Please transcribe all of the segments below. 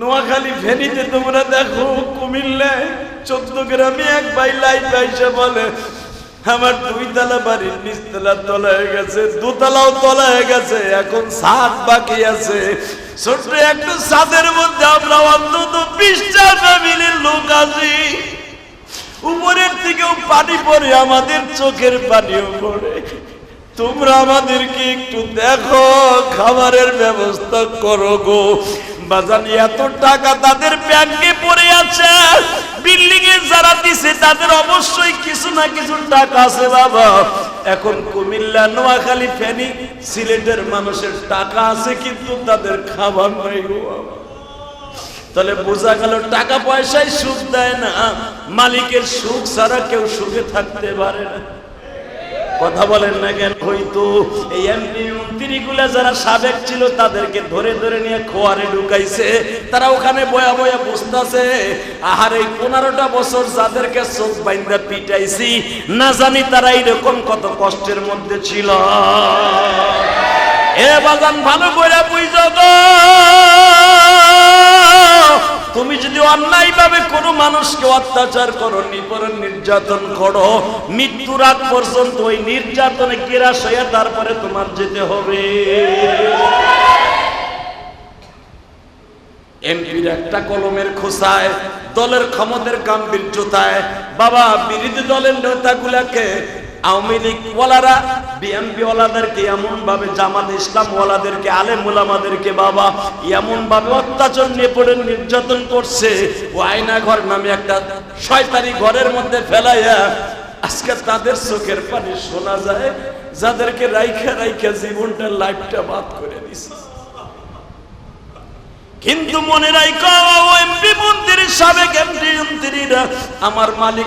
নোয়াখালী ফেনীতে তোমরা দেখো কুমিল্লায় চোদ্দ গ্রামে এক ভাই লাইট আইসা বলে, আমার দুই তলা বাড়ির নিচতলা তলা হয়ে গেছে, দুতলাও তলা হয়ে গেছে, এখন সাত বাকি আছে। ছোট্ট একটু সাদের মধ্যে আমরা অন্তত বিশটা ফ্যামিলির লোক আছি। উপরের থেকেও পানি পড়ে, আমাদের চোখের পানিও পড়ে। তোমরা আমাদেরকে একটু দেখো, খাবারের ব্যবস্থা করো গো। বাজান এত টাকা তাদের ব্যাংকে পড়ে আছে। বিল্ডিং এ যারা দিছে, তাদের অবশ্যই কিছু না কিছু টাকা আছে বাবা। এখন কুমিল্লা, নোয়াখালী, ফেনী সিলেটের মানুষের টাকা আছে, কিন্তু তাদের খাবার নাই তাহলে বোঝা গেল টাকা পয়সায় সুখ দেয় না। মালিকের সুখ ছাড়া কেউ সুখে থাকতে পারে না। কথা বলেন না কেন? হয়তো এই এমপি মন্ত্রীগুলা যারা সাবেক ছিল, তাদেরকে ধরে ধরে নিয়ে খোয়ারে ঢুকাইছে। তারা ওখানে বয়া বয়া বুঝতেছে, আহার, এই পনেরোটা বছর যাদেরকে চোখ বাইন্দা পিটাইছি, না জানি তারা এইরকম কত কষ্টের মধ্যে ছিল। এ বাগান ভালো করে বুঝো তুমি যদি অন্যায় ভাবে কোনো মানুষকে অত্যাচার করো নিপরণ নির্যাতন করো, মৃত্যুর আগ পর্যন্ত ওই নির্যাতনে কেরাস হয়ে তারপরে তোমার যেতে হবে। এমপির একটা কলমের খোসায়, দলের ক্ষমতার গাম্ভীর্যতায়, বাবা বিরোধী দলের নেতাগুলাকে আওয়ামী লীগ ওয়ালারা, বিএনপি ওয়ালাদেরকে এমন ভাবে জামাত ইসলাম ওয়ালাদেরকে, আলেম ওলামাদেরকে বাবা এমন ভাবে অত্যাচার নিয়ে নির্যাতন করছে। ও আয়না ঘর নামে একটা শয়তানি ঘরের মধ্যে ফেলাইয়া আজকে তাদের চোখের পানি শোনা যায়, যাদেরকে রাইখা রাইখা জীবনটা লাইফটা বাদ করে দিছে। কিন্তু মনে রাখো সাবেক আমার মালিক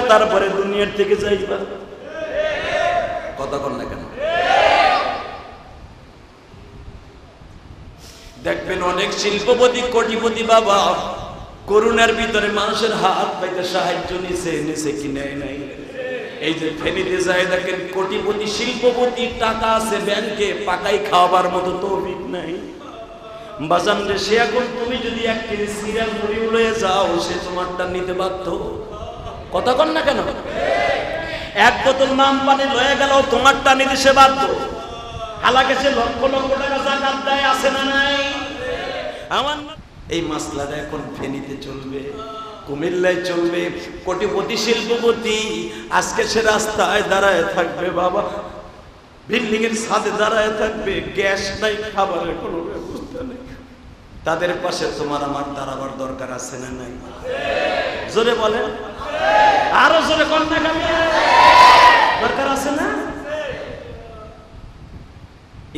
তারপরে দুনিয়ার থেকে যাইবা। কথা না কেন? দেখবেন অনেক শিল্পপতি, কোটিপতি বাবা, করুণার ভিতরে মানুষের হাত পাইতে সাহায্য নিছে নিছে কি নেয় নাই? এই যে ফেনীতে যায় দেখেন কোটিপতি শিল্পপতি টাকা আছে ব্যাংকে, পাকাই খাওয়াবার মতো তৌফিক নাই। বাজান রে, সে এখন তুমি যদি এক কেজি সিরিয়াল মুড়ি লয়ে যাও, সে তোমারটা নিতে বাধ্য। কথা কন না কেন? এক বোতল নাম পানি লয়ে গেল, তোমারটা নিতে সে বাধ্য। হালাকে সে লক্ষ লক্ষ টাকা জাকাত দেয়, আছে না নাই? আমার এই মাসলাটা এখন ফেনীতে চলবে। কুমিল্লায় চলবে কোটিপতি, শিল্পপতি। আজকে সে রাস্তায় দাঁড়ায় থাকবে বাবা। বিল্ডিং এর ছাদে দাঁড়ায় থাকবে। গ্যাস নাই, খাবারের কোনো ব্যবস্থা নেই। তাদের পাশে তোমার আমার দাঁড়াবার দরকার আছে না নাই? জোরে বলেন। আরও জোরে দরকার আছে না?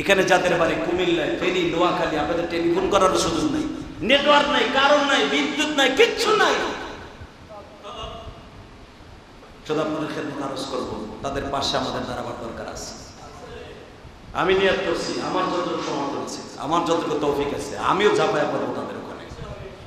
এখানে যাদের বাড়ি কুমিল্লায়, ফেনী, নোয়াখালী, আপনাদের টেলিফোন করার সুযোগ নাই। নেটওয়ার্ক নাই, কারণ নাই, বিদ্যুৎ নাই, কিচ্ছু নাই। শুধু আপনাদের ক্ষেত্রে আরজ করব। তাদের পাশে আমাদের দাঁড়াবার দরকার আছে। আমি নিয়াত করছি আমার যতটুকু সমর্থন আছে আমার যতটুকু তৌফিক আছে আমিও ঝাঁপায় পড়ব তাদের ওখানে।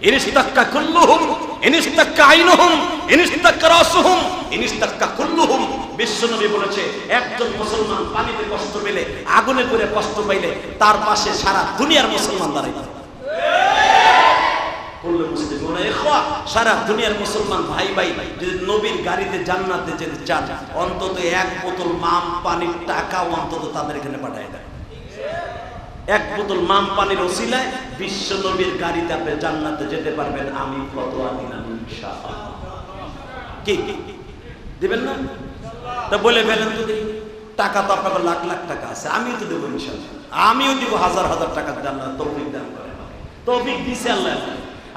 ইনিস্তাক্কা কুল্লুহুম ইনিস্তাক্কা আইনুহুম ইনিস্তাক্কা রাসুহুম ইনিস্তাক্কা কুল্লুহুম। বিশ্বনবী বলেছে একজন মুসলমান পানিতে কষ্ট পেলে আগুনে করে কষ্ট পাইলে তার পাশে সারা দুনিয়ার মুসলমান দাঁড়াইতে হবে। বললে মুসলিম মনে এখোয়া, সারা দুনিয়ার মুসলমান ভাই ভাই যদি নবীর গাড়িতে জান্নাতে যেতে চান, অন্তত এক বোতল মাম পানির টাকা অন্তত তাদের এখানে পাঠায় দেয় এক বোতল মাম পানির ওসিলায় বিশ্ব নবীর গাড়িতে আপনি জান্নাতে যেতে পারবেন, আমি ফতোয়া দিলাম কি? দিবেন না? তা বলে ফেলেন তো টাকা তো আপনার লাখ লাখ টাকা আছে, আমিও তো দেবো ইনশাআল্লাহ। আমিও দিব হাজার হাজার টাকা জান্নাত তৌফিক দান করে তৌফিক দিছে আল্লাহ।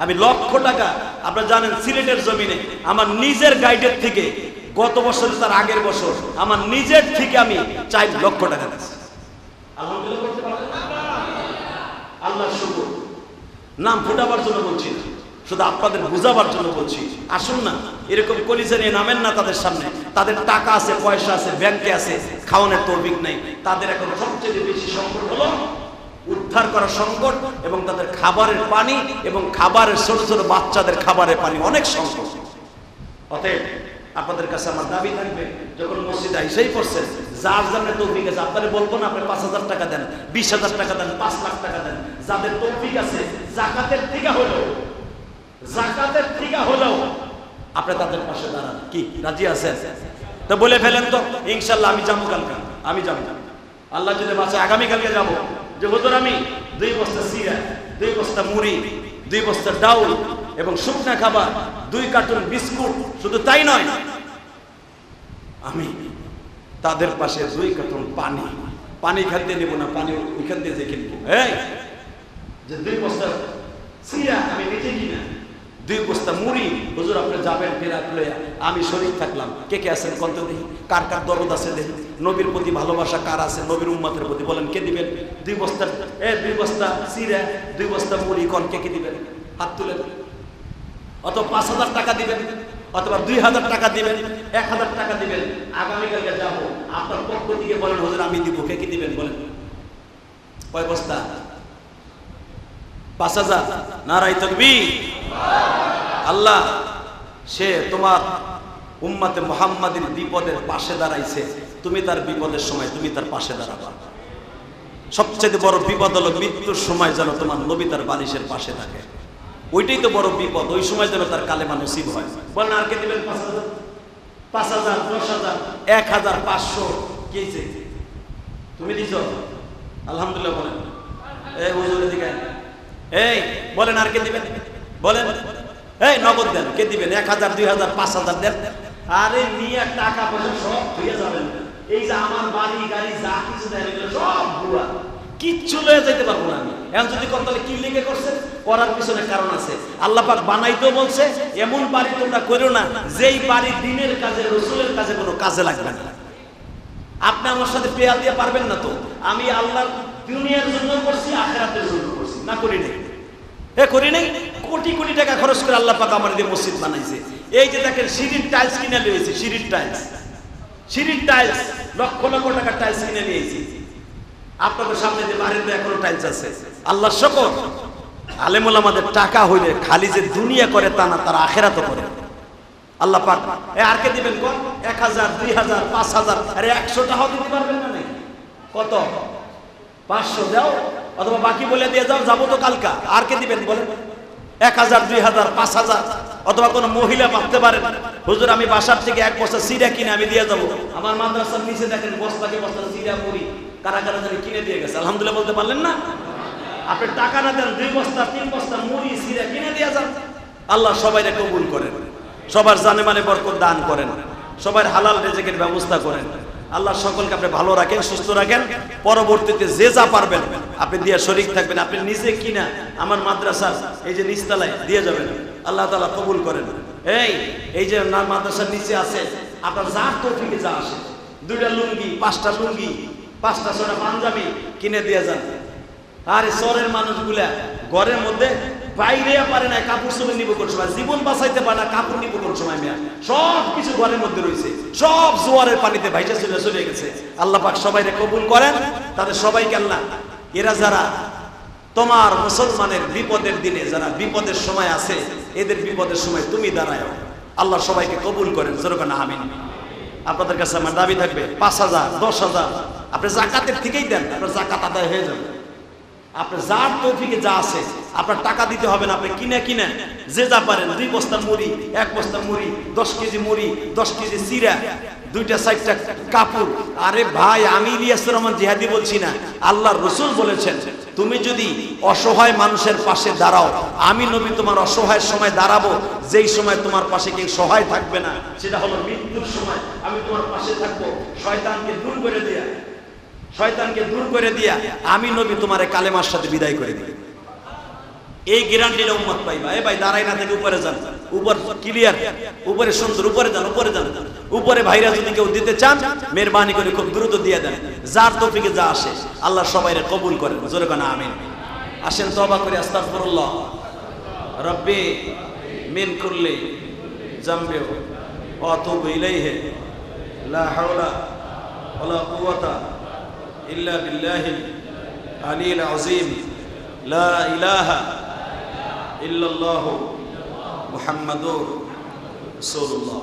আমি লক্ষ টাকা, আপনারা জানেন সিলেটের জমিনে, আমার নিজের গাইডের থেকে গত বছর তার আগের বছর, আমার নিজের থেকে আমি চার লক্ষ টাকা দিচ্ছি আল্লাহ শুকুর। নাম ফুটাবার জন্য বলছি না, শুধু আপনাদের বুঝাবার জন্য বলছি, আসুন না, এরকম কলিজা নিয়ে নামেন না তাদের সামনে, তাদের টাকা আছে, পয়সা আছে, ব্যাংকে আছে, খাওয়ানোর তৌফিক নেই, তাদের এখন সবচেয়ে বেশি সংকট হলো উদ্ধার করা সংকট এবং তাদের খাবারের পানি এবং খাবারের ছোট ছোট বাচ্চাদের খাবারের পানি, অনেক সংকট। অতএব আপনাদের কাছে আমার দাবি থাকবে, যখন মসজিদে আইসাই পড়ছেন, যার যার তৌফিক আছে, আপনারা বলব না, আপনি পাঁচ হাজার টাকা দেন, বিশ হাজার টাকা দেন, পাঁচ লাখ টাকা দেন, যাদের তৌফিক আছে, জাকাতের টিকা হলো, জাকাতের থেকে হলো, আপনি তাদের পাশে দাঁড়ান। কি, রাজি আছেন? তো বলে ফেলেন তো, ইনশাল্লাহ আমি যাব কালকে, আমি যাব। আল্লাহ যদি বাঁচে, আগামীকালকে যাব। যে হুজুর আমি দুই বস্তা সিরা, দুই বস্তা মুড়ি, দুই বস্তা ডাউল এবং শুকনা খাবার, দুই কার্টুন বিস্কুট, শুধু তাই নয়, আমি তাদের পাশে দুই কার্টুন পানি পানি এখান নেব না, পানি ওইখান দিয়ে যে কিনবো। এই, যে দুই বস্তা সিরা আমি নিজে কিনা দুই বস্তা মুড়ি, হুজুর আপনি যাবেন ফেরা লইয়া। আমি শরীর থাকলাম। কে কে আছেন কত দেখি। কার কার দরদ আছে দেখি। নবীর প্রতি ভালোবাসা কার আছে? নবীর উম্মাতের প্রতি বলেন, কে দিবেন? দুই বস্তা, এ দুই বস্তা সিরা দুই বস্তা মুড়ি, কোন কে কে দিবেন? হাত তুলেন অত পাঁচ হাজার টাকা দিবেন, অথবা দুই হাজার টাকা দিবেন, এক হাজার টাকা দিবেন। আগামীকালকে যাব। আপনার পক্ষ থেকে বলেন, হুজুর আমি দিব। কে কি দিবেন বলেন? কয় বস্তা? পাঁচ হাজার। নারাই তকবি আল্লাহ, সে তোমার উম্মাতে মোহাম্মদের বিপদের পাশে দাঁড়াইছে। তুমি তার বিপদের সময় তুমি তার পাশে দাঁড়াবা। সবচেয়ে বড় বিপদ হলো মৃত্যুর সময় যেন তোমার নবী তার বালিশের পাশে থাকে। ওইটাই তো বড় বিপদ, ওই সময় যেন তার কালেমা নসিব হয়। বলেন, আর কে দিবেন পাঁচ হাজার? পাঁচ হাজার, দশ হাজার, এক হাজার পাঁচশো। কি? তুমি দিছ? আলহামদুলিল্লাহ বলেন। এই হুজুর এদিকে আয়। এই, বলেন আর কে দিবেন? বলেন। এই, নগদ দেন, কে দিবেন? এক হাজার, দুই হাজার, পাঁচ হাজার দেন। আরে নিয়ে টাকা পয়সা সব ধুয়ে যাবেন। এই যে আমার বাড়ি, গাড়ি, যা কিছু দেন সব ভুয়া। কিচ্ছু লয়ে যাইতে পারব না আমি। এখন যদি কোন, তাহলে কি লিখে করছে করার পিছনে কারণ আছে। আল্লাহ পাক বানাইতেও বলছে, এমন বাড়ি তোমরা করো না, যেই বাড়ি দিনের কাজে, রসুলের কাজে কোনো কাজে লাগবে না। আপনি আমার সাথে পেয়াল দিয়ে পারবেন না তো? আমি আল্লাহর দুনিয়ার জন্য করছি, আখেরাতের জন্য। না করি নাই। এ করি নাই? কোটি কোটি টাকা খরচ করে আল্লাহ পাক আমার দিয়ে মসজিদ বানাইছে। এই যে দেখেন, সিঁড়ির টাইলস কিনে নিয়েছি সিঁড়ির টাইলস সিঁড়ির টাইলস লক্ষ লক্ষ টাকার টাইলস কিনে নিয়েছি। আপনাদের সামনে যে বাড়িতে এখনও টাইলস আছে। আল্লাহ শকর, আলেমুল আমাদের টাকা হইলে খালি যে দুনিয়া করে তা না, তারা আখেরাতও করে। আল্লাহ পাক, এ আর কে দিবেন কোন? এক হাজার, দুই হাজার, পাঁচ হাজার, আরে একশো টাকাও দিতে পারবেন না কত? পাঁচশো দাও? অথবা বাকি বলে দিয়ে যাও, যাব তো কালকা। আর কে দিবেন বলেন? এক হাজার, দুই হাজার, পাঁচ হাজার। অথবা কোনো মহিলা ভাবতে পারেন, হুজুর, আমি বাসার থেকে এক বস্তা সিরা কিনে আমি দিয়ে যাব। আমার মাদ্রাসার নিচে দেখেন, বস্তাকে বস্তা সিরা করি কারা কারা জানি কিনে দিয়ে গেছে। আলহামদুলিল্লাহ বলতে পারলেন না? আপনি টাকা না দেন, দুই বস্তা, তিন বস্তা মুড়ি, সিরা কিনে দিয়ে যান। আল্লাহ সবাইকে কবুল করেন। সবার জানে মানে বরকত দান করেন। সবার হালাল রেজেকের ব্যবস্থা করেন। আল্লাহ সকলকে আপনি ভালো রাখেন, সুস্থ রাখেন। পরবর্তীতে যে যা পারবেন, আপনি দিয়ে শরিক থাকবেন। আপনি নিজে কিনা আমার মাদ্রাসা এই যে নিচতলায় দিয়ে যাবেন। আল্লাহ তালা কবুল করেন। এই এই যে মাদ্রাসার নিচে আছে, আপনার যার তৌফিকে যা আসে। দুইটা লুঙ্গি, পাঁচটা লুঙ্গি, পাঁচটা ছটা পাঞ্জাবি কিনে দিয়ে যান। আরে শহরের মানুষগুলা ঘরের মধ্যে বাইরে পারে না, কাপড় চোপড় নিব কোন সময়? জীবন বাঁচাইতে পারে না, কাপড় নিব কোন সময় মেয়া? সব কিছু ঘরের মধ্যে রয়েছে। সব জোয়ারের পানিতে ভাইসা চলে চলে গেছে। আল্লাহ পাক সবাইকে কবুল করেন। তাদের সবাইকে আল্লাহ, এরা যারা তোমার মুসলমানের বিপদের দিনে, যারা বিপদের সময় আছে, এদের বিপদের সময় তুমি দাঁড়ায় আল্লাহ সবাইকে কবুল করেন। যেরকম আমিন। আপনাদের কাছে আমার দাবি থাকবে, পাঁচ হাজার, দশ হাজার। আপনি জাকাতের থেকেই দেন আপনার জাকাত আদায় হয়ে যাবে। আপনার যার তৌফিকে যা আছে, আপনার টাকা দিতে হবে না, আপনি কিনে কিনে, যে যা পারেন, দুই বস্তা মুড়ি, এক বস্তা মুড়ি, দশ কেজি মুড়ি, দশ কেজি চিরা দুইটা সাইডটা কাপড়। আরে ভাই, আমি ইলিয়াসুর রহমান জিহাদি বলছি না আল্লাহ রসুল বলেছেন, তুমি যদি অসহায় মানুষের পাশে দাঁড়াও, আমি নবী তোমার অসহায়ের সময় দাঁড়াবো, যেই সময় তোমার পাশে কেউ সহায় থাকবে না, সেটা হলো মৃত্যুর সময়, আমি তোমার পাশে থাকব, শয়তানকে দূর করে দেয়া শয়তানকে দূর করে দিয়া আমি নবী তোমার কালেমার সাথে বিদায় করে দিই। এই গ্যারান্টিটা উম্মত পাইবা। এ ভাই দাঁড়াই না থেকে উপরে যান। উপর ক্লিয়ার উপরে সুন্দর, উপরে যান উপরে যান। উপরে ভাইরা যদি কেউ দিতে চান, মেহরবানি করে খুব দ্রুত দিয়ে দেন। যার তৌফিকে যা আসে, আল্লাহ সবাইরে কবুল করেন। জোরে কানা, আমিন। আসেন তবা করে, আস্তাগফিরুল্লাহ। রব্বি, মিন কুল্লি জামবি ওয়া আতুবু ইলাইহি। লা হাওলা ওয়ালা কুওয়াতা إلا بالله العلي العظيم. لا إله إلا الله محمد رسول الله.